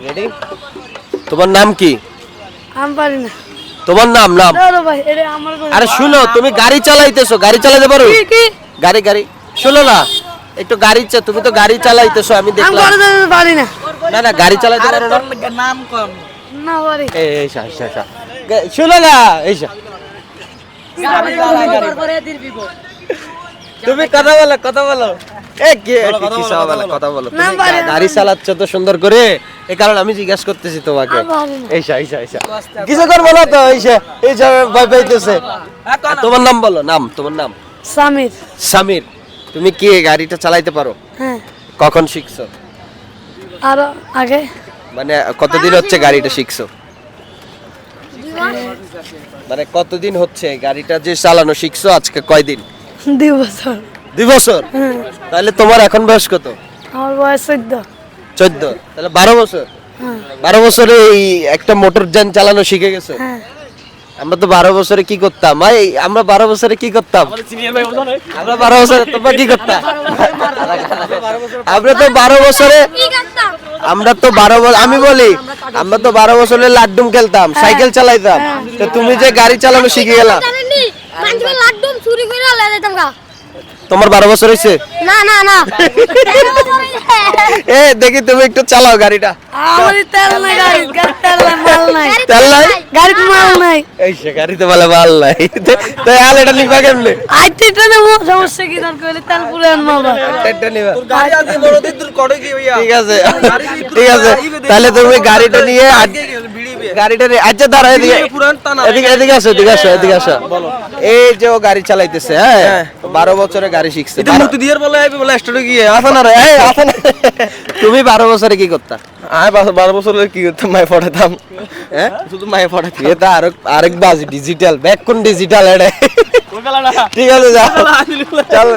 Ready তোমার নাম কি? আমি পারি না। তোমার নাম নাম? আরে শুনো তুমি গাড়ি চালাইতেছো গাড়ি চালাতে পারো? কি কি? গাড়ি গাড়ি। শুনো না একটু গাড়ি তুমি তো গাড়ি চালাইতেছো আমি আমি দেখলাম। পারি না না। না গাড়ি চালাতে পারো না। নাম কম। না পারি। এই এই শা, শা, শা। শুনো না এই শা। তুমি কথা বলো কথা বলো। এ কি কি- কি বলো, কথা বলো। তুমি গাড়ি চালাচ্ছ তো সুন্দর করে। এই কারণে আমি জিজ্ঞাসা করতেছি তোমাকে। এইসা এইসা এইসা কিছু করব না তো? এইসা এইসা ভয় পাইতেছে। তোমার নাম বলো নাম তোমার নাম? সামির। সামির তুমি কি গাড়িটা চালাইতে পারো? হ্যাঁ। কখন শিখছো? আরও আগে। মানে কতদিন হচ্ছে গাড়িটা শিখছো? মানে কতদিন হচ্ছে গাড়িটা যে চালানো শিখছো আজকে কয়দিন? দুই বছর। দুই বছর? হ্যাঁ। তাহলে তোমার এখন বয়স কত? আমার বয়স চোদ্দ। চোদ্দ। তাহলে বারো বছর। হ্যাঁ বারো বছরে এই একটা মোটর যান চালানো শিখে গেছো? হ্যাঁ। আমরা তো বারো বছরে কি করতাম? ভাই আমরা বারো বছরে কি করতাম? আমরা বারো বছরে তোমরা কি করতাম আমরা তো বারো বছরে আমরা তো বারো বছর আমি বলি আমরা তো বারো বছরে লাড্ডুম খেলতাম সাইকেল চালাইতাম। তো তুমি যে গাড়ি চালানো শিখে গেলাম লাড্ডুম চুরি করে তোমার বারো বছর হয়েছে? না না না। এ দেখি তুমি একটু চালাও গাড়িটা। আমার তেল নাই গাড়ি গাড়ি তেল নাই মাল নাই। তেল নাই? গাড়িতে মাল নাই। এই সে গাড়িতে বলে ভালো নাই। তো হাল এটা নিবা কেমনে? আইতে ট্রেনে সমস্যা কি দরকার হলে তেল পুরে আনব আবার। এটা নিবা। গাড়ি আছে বড় দিন তোর করে কি ভাইয়া। ঠিক আছে। ঠিক আছে। তাহলে তুমি গাড়িটা নিয়ে আজ- গাড়িটা আচ্ছা দাঁড়া এদিকে এদিকে এদিকে আসো এদিকে আসো এদিকে আসো। এই যে ও গাড়ি চালাইতেছে হ্যাঁ? বারো বছরে গাড়ি শিখছে। এটা মুতি দিয়ার বলে আইবে বলে স্টোরে গিয়ে। আসা না রে এই আসা না। তুমি বারো বছরে কি করতা? আয় বারো বছর কি করতাম? মায়ে পড়াতাম। হ্যাঁ? শুধু মায়ে পড়াতাম। এটা আরেক আরেক বাজ ডিজিটাল। ব্যাক কোন ডিজিটাল এটা ঠিক আছে যা। চল।